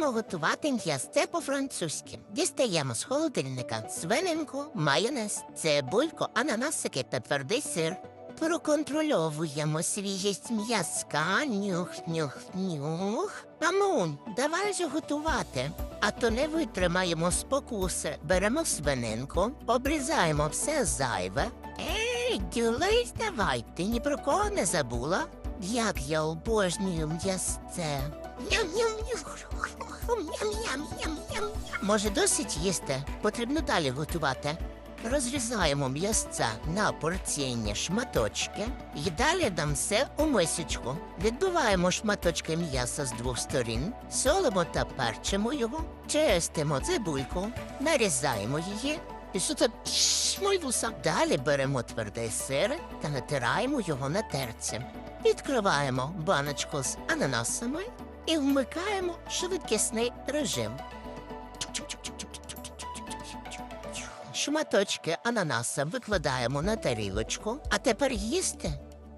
Будемо готувати м'ясце по-французьки. Дістаємо з холодильника свининку, майонез, цибульку, ананасики та твердий сир. Проконтрольовуємо свіжість м'язка, нюх, нюх, нюх. Мамунь, давай же готувати. А то не витримаємо спокуси. Беремо свининку, обрізаємо все зайве. Ей, ділись давай, ти ні про кого не забула? Як я обожнюю м'ясце. Може, досить їсти? Потрібно далі готувати. Розрізаємо м'ясця на порційні шматочки і далі дам все у мисочку. Відбиваємо шматочки м'яса з двох сторін, солимо та перчимо його, чистимо цибульку, нарізаємо її. І що це. Далі беремо твердий сир та натираємо його на терці. Відкриваємо баночку з ананасами і вмикаємо швидкісний режим. Шматочки ананаса викладаємо на тарілочку, а тепер їсти?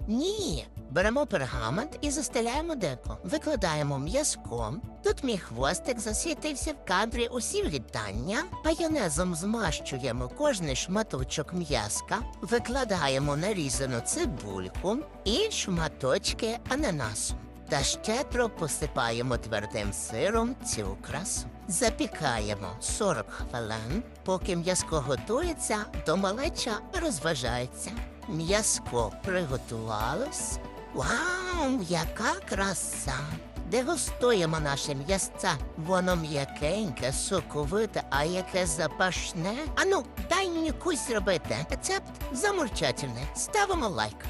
Ні. Беремо пергамент і застеляємо деко. Викладаємо м'язком. Тут мій хвостик засвітився в кадрі усі вітання. Майонезом змащуємо кожний шматочок м'язка, викладаємо нарізану цибульку і шматочки ананасу. Та щедро посипаємо твердим сиром цю красу. Запікаємо 40 хвилин, поки м'язко готується, то малеча розважається. М'язко приготувалось. Вау, яка краса! Дегустуємо наше м'ясце. Воно м'якеньке, соковите, а яке запашне. Ану, дай мені кусь зробити. Рецепт замурчательний. Ставимо лайк.